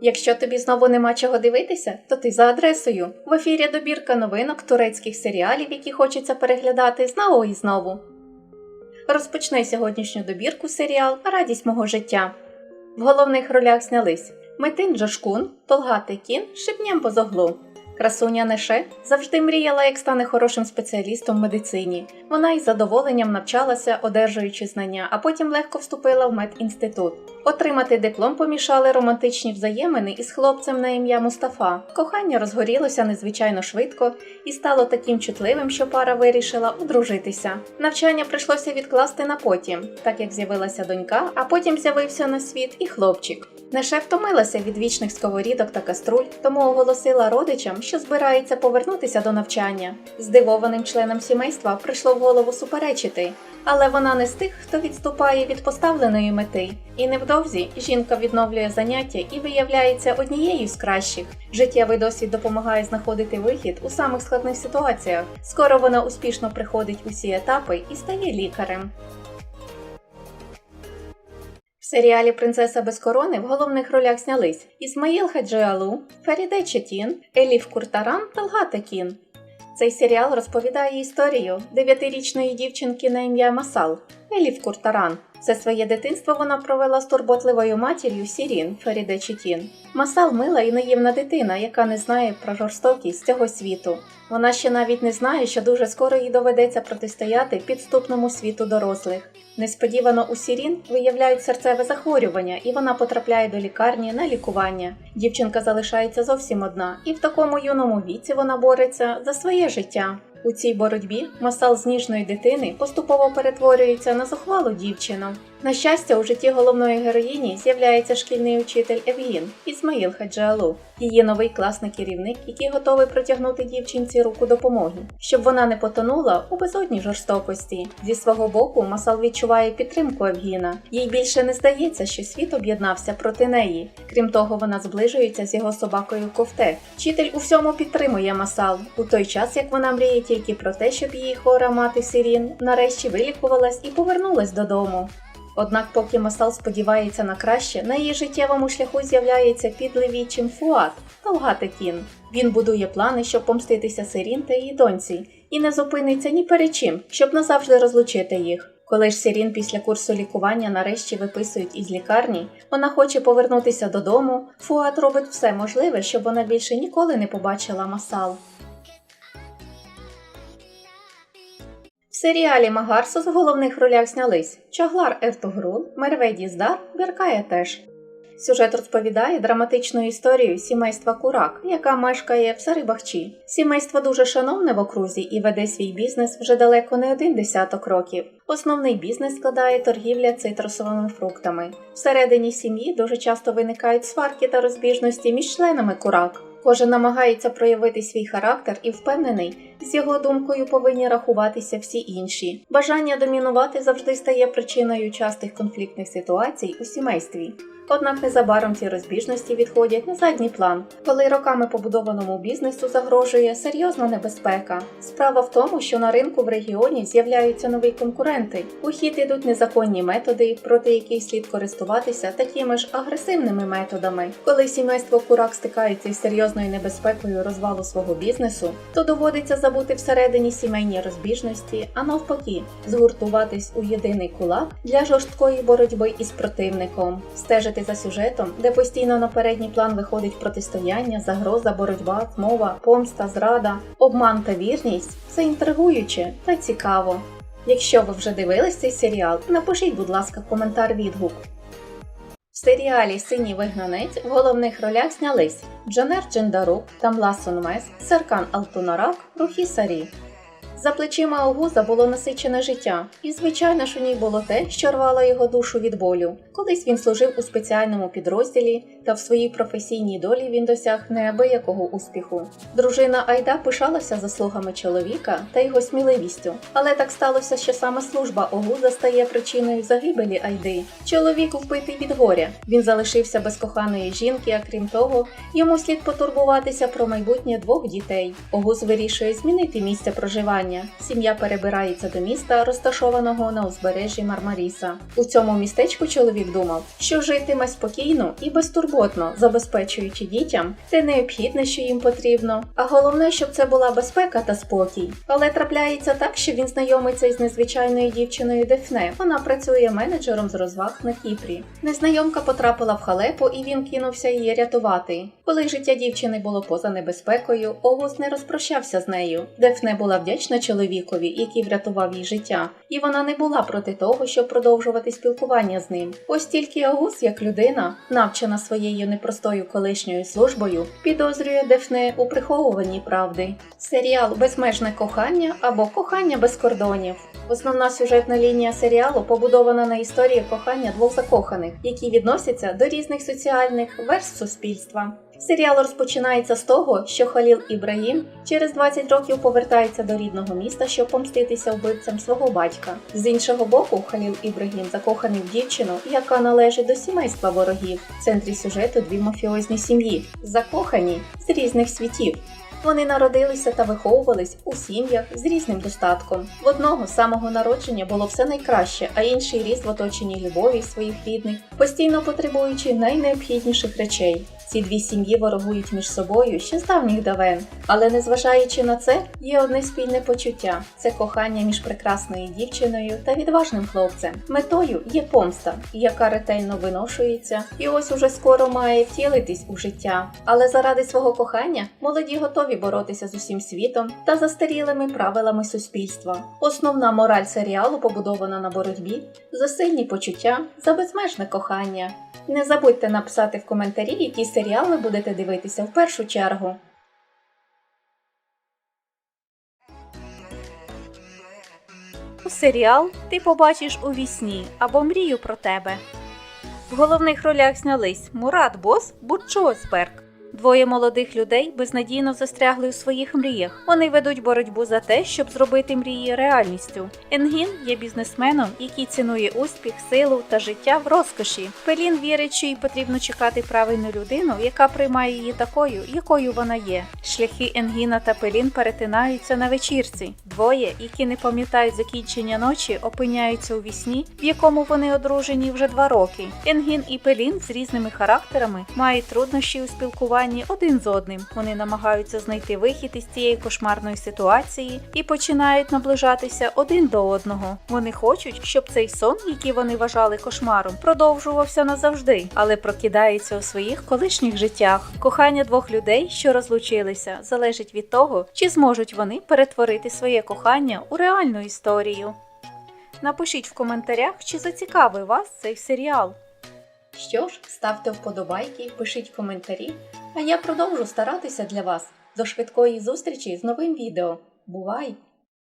Якщо тобі знову нема чого дивитися, то ти за адресою. В ефірі добірка новинок турецьких серіалів, які хочеться переглядати знову і знову. Розпочни сьогоднішню добірку серіал Радість мого життя. В головних ролях знялись Метин Джошкун, Толга Кін, Шипням Бозоглу. Красуня Неше завжди мріяла, як стане хорошим спеціалістом в медицині. Вона із задоволенням навчалася, одержуючи знання, а потім легко вступила в медінститут. Отримати диплом помішали романтичні взаємини із хлопцем на ім'я Мустафа. Кохання розгорілося незвичайно швидко і стало таким чутливим, що пара вирішила одружитися. Навчання прийшлося відкласти на потім, так як з'явилася донька, а потім з'явився на світ і хлопчик. Неше втомилася від вічних сковорідок та каструль, тому оголосила родичам, що збирається повернутися до навчання. Здивованим членам сімейства прийшло в голову суперечити, але вона не з тих, хто відступає від поставленої мети. І невдовзі жінка відновлює заняття і виявляється однією з кращих. Життєвий досвід допомагає знаходити вихід у самих складних ситуаціях. Скоро вона успішно приходить усі етапи і стає лікарем. Серіалі Принцеса без корони в головних ролях знялись Ісмаїл Хаджіалу, Феріде Четін, Еліф Куртаран та Лгата Кін. Цей серіал розповідає історію дев'ятирічної дівчинки на ім'я Масал Еліф Куртаран. Все своє дитинство вона провела з турботливою матір'ю Сірін Феріде Четін. Масал мила і наївна дитина, яка не знає про жорстокість цього світу. Вона ще навіть не знає, що дуже скоро їй доведеться протистояти підступному світу дорослих. Несподівано у Сірін виявляють серцеве захворювання, і вона потрапляє до лікарні на лікування. Дівчинка залишається зовсім одна, і в такому юному віці вона бореться за своє життя. У цій боротьбі масал з ніжної дитини поступово перетворюється на зухвалу дівчину. На щастя, у житті головної героїні з'являється шкільний учитель Евгін Ісмаїл Хаджалу, її новий класний керівник, який готовий протягнути дівчинці руку допомоги, щоб вона не потонула у безодній жорстокості. Зі свого боку, Масал відчуває підтримку Евгіна. Їй більше не здається, що світ об'єднався проти неї. Крім того, вона зближується з його собакою Ковте. Вчитель у всьому підтримує Масал, у той час як вона мріє тільки про те, щоб її хора мати Сірін нарешті вилікувалась і повернулась додому. Однак, поки Масал сподівається на краще, на її життєвому шляху з'являється підлий відчим Фуат Талгатекін. Він будує плани, щоб помститися Сирін та її доньці, і не зупиниться ні перед чим, щоб назавжди розлучити їх. Коли ж Сирін після курсу лікування нарешті виписують із лікарні, вона хоче повернутися додому. Фуат робить все можливе, щоб вона більше ніколи не побачила Масал. Серіалі Магарсус в головних ролях знялись Чаглар Ертугрул, Мерве Діздар, Беркая теж. Сюжет розповідає драматичну історію сімейства Курак, яка мешкає в Сарибахчі. Сімейство дуже шановне в окрузі і веде свій бізнес вже далеко не один десяток років. Основний бізнес складає торгівля цитрусовими фруктами. Всередині сім'ї дуже часто виникають сварки та розбіжності між членами Курак. Кожен намагається проявити свій характер і впевнений, з його думкою повинні рахуватися всі інші. Бажання домінувати завжди стає причиною частих конфліктних ситуацій у сімействі. Однак незабаром ці розбіжності відходять на задній план, коли роками побудованому бізнесу загрожує серйозна небезпека. Справа в тому, що на ринку в регіоні з'являються нові конкуренти. У хід ідуть незаконні методи, проти яких слід користуватися такими ж агресивними методами. Коли сімейство Курак стикається із серйозною небезпекою розвалу свого бізнесу, то доводиться забути всередині сімейні розбіжності, а навпаки, згуртуватись у єдиний кулак для жорсткої боротьби із противником, стежити за сюжетом, де постійно на передній план виходить протистояння, загроза, боротьба, змова, помста, зрада, обман та вірність це інтригуюче та цікаво. Якщо ви вже дивились цей серіал, напишіть, будь ласка, коментар відгук. В серіалі Синій вигнанець в головних ролях знялись Джанер Джендарук, Тамла Сонмес, Серкан Алтунарак, Рухі Сарі. За плечима Огуза було насичене життя, і звичайно ж у ній було те, що рвало його душу від болю. Колись він служив у спеціальному підрозділі, та в своїй професійній долі він досяг неабиякого успіху. Дружина Айда пишалася заслугами чоловіка та його сміливістю, але так сталося, що саме служба Огуза стає причиною загибелі Айди. Чоловік вбитий від горя. Він залишився без коханої жінки, а крім того, йому слід потурбуватися про майбутнє двох дітей. Огуз вирішує змінити місце проживання кохання. Сім'я перебирається до міста, розташованого на узбережжі Мармаріса. У цьому містечку чоловік думав, що житиме спокійно і безтурботно, забезпечуючи дітям те необхідне, що їм потрібно. А головне, щоб це була безпека та спокій. Але трапляється так, що він знайомиться із незвичайною дівчиною Дефне. Вона працює менеджером з розваг на Кіпрі. Незнайомка потрапила в халепу, і він кинувся її рятувати. Коли життя дівчини було поза небезпекою, Огус не розпрощався з нею. Дефне була вдячна чоловікові, який врятував їй життя, і вона не була проти того, щоб продовжувати спілкування з ним. Ось тільки Огус, як людина, навчена своєю непростою колишньою службою, підозрює Дефне у приховуванні правди. Серіал Безмежне кохання або Кохання без кордонів. Основна сюжетна лінія серіалу побудована на історії кохання двох закоханих, які відносяться до різних соціальних верств суспільства. Серіал розпочинається з того, що Халіл Ібрагім через 20 років повертається до рідного міста, щоб помститися вбивцям свого батька. З іншого боку, Халіл Ібрагім закоханий в дівчину, яка належить до сімейства ворогів. В центрі сюжету дві мафіозні сім'ї, закохані з різних світів. Вони народилися та виховувались у сім'ях з різним достатком. В одного з самого народження було все найкраще, а інший ріс в оточенні любові своїх рідних, постійно потребуючи найнеобхідніших речей. Ці дві сім'ї ворогують між собою ще з давніх давен. Але незважаючи на це, є одне спільне почуття це кохання між прекрасною дівчиною та відважним хлопцем. Метою є помста, яка ретельно виношується, і ось уже скоро має втілитись у життя. Але заради свого кохання молоді готові боротися з усім світом та застарілими правилами суспільства. Основна мораль серіалу побудована на боротьбі за сильні почуття, за безмежне кохання. Не забудьте написати в коментарі, які серіали будете дивитися в першу чергу. Серіал ти побачиш у вісні або мрію про тебе. В головних ролях знялись Мурат Бос, Бурчо Осберг. Двоє молодих людей безнадійно застрягли у своїх мріях. Вони ведуть боротьбу за те, щоб зробити мрії реальністю. Енгін є бізнесменом, який цінує успіх, силу та життя в розкоші. Пелін вірить, що їй потрібно чекати правильну людину, яка приймає її такою, якою вона є. Шляхи Енгіна та Пелін перетинаються на вечірці. Двоє, які не пам'ятають закінчення ночі, опиняються у вісні, в якому вони одружені вже два роки. Енгін і Пелін з різними характерами мають труднощі у спілкуванні один з одним. Вони намагаються знайти вихід із цієї кошмарної ситуації і починають наближатися один до одного. Вони хочуть, щоб цей сон, який вони вважали кошмаром, продовжувався назавжди, але прокидається у своїх колишніх життях. Кохання двох людей, що розлучилися, залежить від того, чи зможуть вони перетворити своє кохання у реальну історію. Напишіть в коментарях, чи зацікавив вас цей серіал. Що ж, ставте вподобайки, пишіть коментарі, а я продовжу старатися для вас. До швидкої зустрічі з новим відео. Бувай!